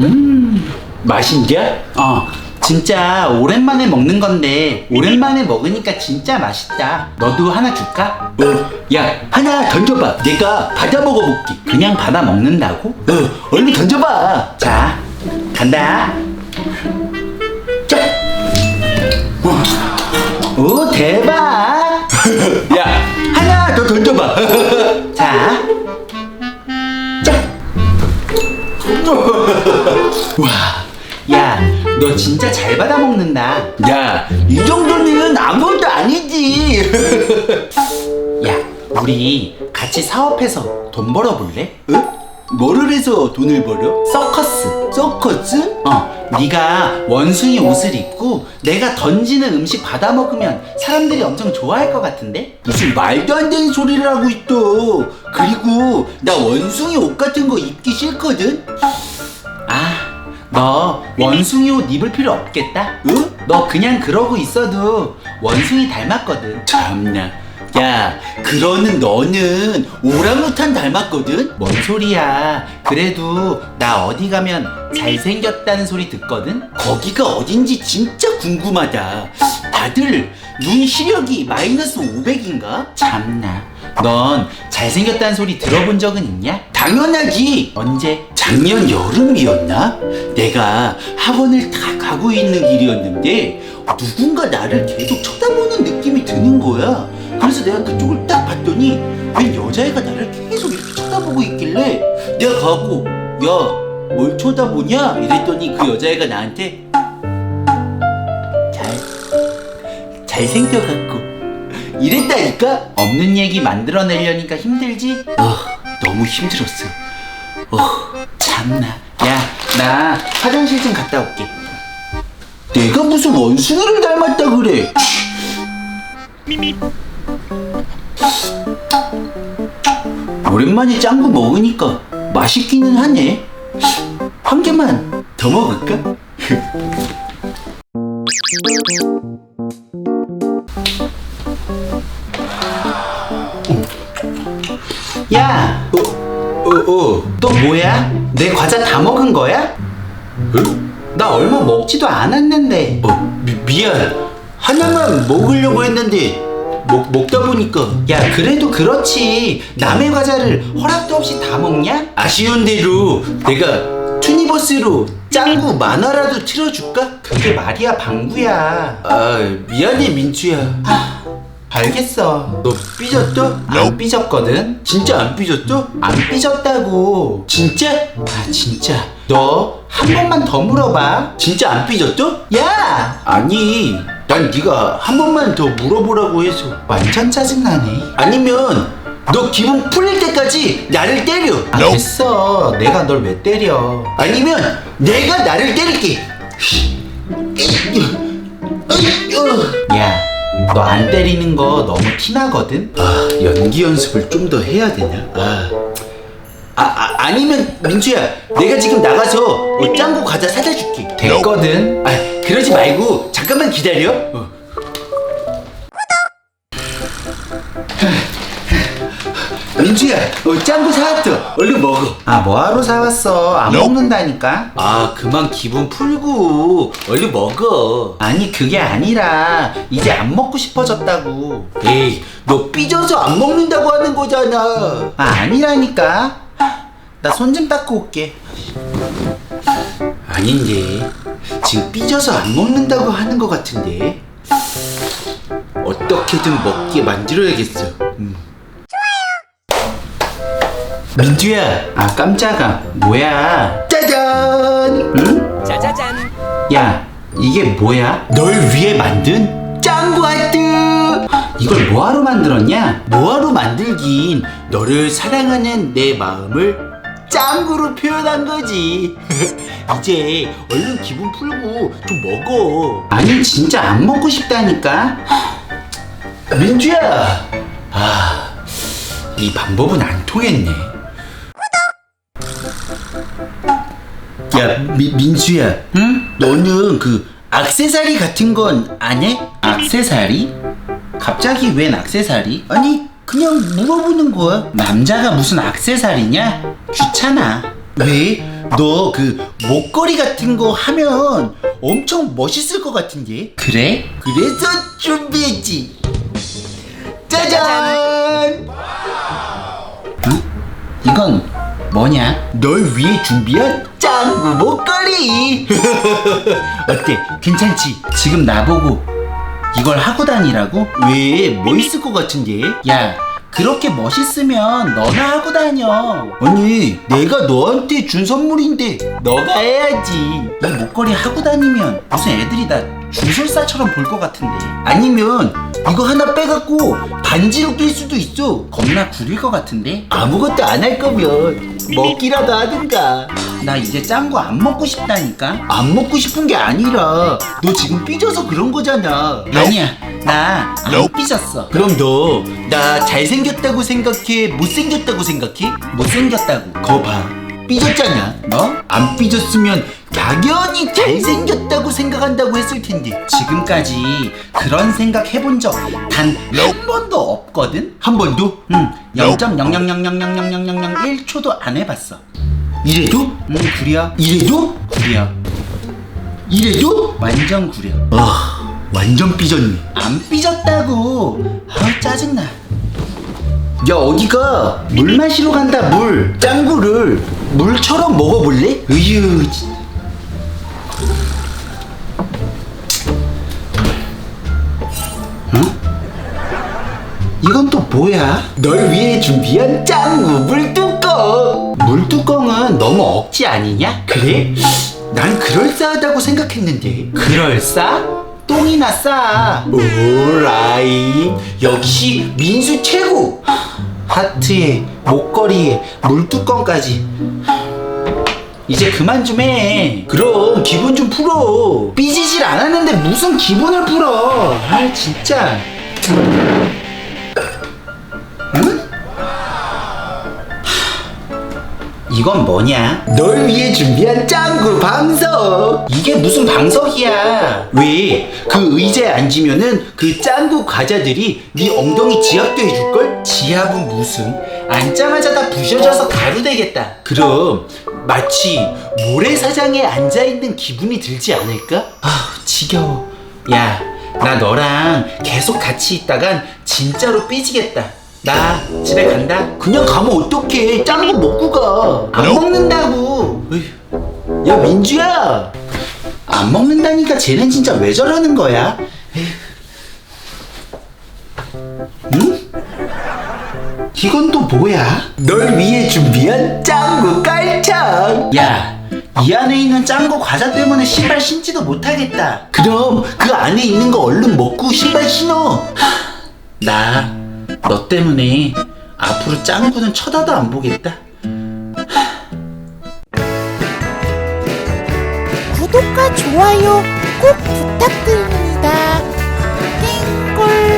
음, 맛있냐? 어, 진짜 오랜만에 먹는 건데 오랜만에 먹으니까 진짜 맛있다. 너도 하나 줄까? 어, 야, 하나 던져봐. 내가 받아 먹어볼게. 그냥 받아 먹는다고? 어, 얼른 던져봐. 자, 간다. 자. 어. 오, 대박. 야, 하나 더 던져봐. 와, 야, 너 진짜 잘 받아 먹는다. 야, 이 정도는 아무것도 아니지. 야, 우리 같이 사업해서 돈 벌어볼래? 응? 뭐를 해서 돈을 벌어? 서커스. 서커스? 어, 네가 원숭이 옷을 입고 내가 던지는 음식 받아 먹으면 사람들이 엄청 좋아할 것 같은데? 무슨 말도 안 되는 소리를 하고 있어. 그리고 나 원숭이 옷 같은 거 입기 싫거든. 아, 너 원숭이 옷 입을 필요 없겠다? 응? 너 그냥 그러고 있어도 원숭이 닮았거든. 참나. 야, 그러는 너는 오랑우탄 닮았거든? 뭔 소리야. 그래도 나 어디 가면 잘생겼다는 소리 듣거든? 거기가 어딘지 진짜 궁금하다. 다들 눈 시력이 마이너스 500인가? 참나. 넌 잘생겼다는 소리 들어본 적은 있냐? 당연하지. 언제? 작년 여름이었나? 내가 학원을 다 가고 있는 길이었는데 누군가 나를 계속 쳐다보는 느낌이 드는 거야. 그래서 내가 그쪽을 딱 봤더니 웬 여자애가 나를 계속 이렇게 쳐다보고 있길래 내가 가고 야 뭘 쳐다보냐? 이랬더니 그 여자애가 나한테 잘 잘생겨갖고 이랬다니까? 없는 얘기 만들어내려니까 힘들지? 어, 너무 힘들었어. 어, 참나. 야, 나 화장실 좀 갔다 올게. 내가 무슨 원숭이를 닮았다 그래? 오랜만에 짱구 먹으니까 맛있기는 하네. 한 개만 더 먹을까? 야, 어, 어, 어, 또 뭐야? 내 과자 다 먹은 거야? 응? 나 얼마 먹지도 않았는데. 어, 미, 미안. 하나만 먹으려고 했는데 먹, 먹다 보니까. 야, 그래도 그렇지. 남의 과자를 허락도 없이 다 먹냐? 아쉬운 대로 내가 투니버스로 짱구 만화라도 틀어줄까? 그게 말이야, 방구야. 아, 미안해, 민주야. 아, 알겠어. 너 삐졌어? 안 삐졌거든? 진짜 안 삐졌어? 안 삐졌다고. 진짜? 아, 진짜. 너 한 번만 더 물어봐. 진짜 안 삐졌어? 야! 아니, 난 네가 한 번만 더 물어보라고 해서. 완전 짜증나네. 아니면 너 기분 풀릴 때까지 나를 때려. 아, 됐어. 내가 널 왜 때려? 아니면 내가 나를 때릴게. 야, 너 안 때리는 거 너무 티나거든? 아, 연기 연습을 좀 더 해야 되냐? 아. 아, 아, 아니면 민주야 내가 지금 나가서 어, 짱구 과자 사다 줄게 됐거든 아 그러지 말고 잠깐만 기다려. 어. 민주야 어, 짱구 사왔어? 얼른 먹어. 아 뭐하러 사왔어? 안 먹는다니까? 아 그만 기분 풀고 얼른 먹어. 아니 그게 아니라 이제 안 먹고 싶어졌다고. 에이 너 삐져서 안 먹는다고 하는 거잖아. 아 아니라니까. 나 손 좀 닦고 올게. 아닌데 지금 삐져서 안 먹는다고 하는 것 같은데 어떻게든 먹게 만들어야겠어 음. 민주야 아 깜짝아 뭐야 짜잔 응? 짜자잔 야 이게 뭐야? 널 위해 만든 짱구 아트 이걸 뭐하러 만들었냐? 뭐하러 만들긴 너를 사랑하는 내 마음을 짱구로 표현한 거지 이제 얼른 기분 풀고 좀 먹어 아니 진짜 안 먹고 싶다니까 민주야 아 이 방법은 안 통했네 야, 미, 민수야. 응? 너는 그 악세사리 같은 건 안 해? 악세사리? 갑자기 웬 악세사리? 아니, 그냥 물어보는 거야. 남자가 무슨 악세사리냐? 귀찮아. 왜? 너 그 목걸이 같은 거 하면 엄청 멋있을 것 같은데? 그래? 그래서 준비했지. 짜잔! 응? 이건 뭐냐? 널 위해 준비한 짱구 목걸이. 어때? 괜찮지? 지금 나보고 이걸 하고 다니라고? 왜? 뭐 있을 것 같은데? 야, 그렇게 멋있으면 너나 하고 다녀. 아니, 내가 너한테 준 선물인데 너가 해야지. 이 목걸이 하고 다니면 무슨 애들이 다 주술사처럼 볼 것 같은데. 아니면 이거 하나 빼갖고 반지로 낄 수도 있어. 겁나 구릴 것 같은데? 아무것도 안 할 거면 먹기라도 하든가. 나 이제 짠 거 안 먹고 싶다니까? 안 먹고 싶은 게 아니라 너 지금 삐져서 그런 거잖아. 아니야, 나 안 삐졌어. 그럼 너 나 잘생겼다고 생각해? 못생겼다고 생각해? 못생겼다고. 거 봐. 삐졌잖아. 뭐? 안 삐졌으면 당연히 잘생겼다고 생각한다고 했을 텐데. 지금까지 그런 생각 해본 적 단 한 번도 없거든? 한 번도? 응, 0.000000001초도 안 해봤어. 이래도? 응, 구려. 이래도? 구려. 이래도? 완전 구려. 아, 완전 삐졌네. 안 삐졌다고. 아우, 짜증나. 야 어디가 물 마시러 간다 물 짱구를 물처럼 먹어볼래? 으유 진- 어? 이건 또 뭐야? 널 위해 준비한 짱구 물뚜껑 물뚜껑은 너무 억지 아니냐? 그래? 난 그럴싸하다고 생각했는데 그럴싸? 똥이나 싸. 오라이 역시 민수 최고 하트에, 목걸이에, 물뚜껑까지. 이제 그만 좀 해. 그럼 기분 좀 풀어 삐지질 않았는데 무슨 기분을 풀어. 아, 진짜. 이건 뭐냐? 널 위해 준비한 짱구 방석 이게 무슨 방석이야? 왜? 그 의자에 앉으면은 그 짱구 과자들이 네 엉덩이 지압도 해줄걸? 지압은 무슨? 앉자마자 다 부셔져서 가루 되겠다. 그럼 마치 모래사장에 앉아있는 기분이 들지 않을까? 아, 지겨워. 야, 나 너랑 계속 같이 있다간 진짜로 삐지겠다. 나 집에 간다. 그냥 가면 어떡해 짱구 먹고 가 안 먹는다고. 어휴. 야 민주야 안 먹는다니까 쟤는 진짜 왜 저러는 거야? 응? 이건 또 뭐야? 널 위해 준비한 짱구 깔창 야, 이 안에 있는 짱구 과자 때문에 신발 신지도 못하겠다. 그럼 그 안에 있는 거 얼른 먹고 신발 신어 나 너 때문에 앞으로 짱구는 쳐다도 안 보겠다. 구독과 좋아요 꼭 부탁드립니다. 땡골.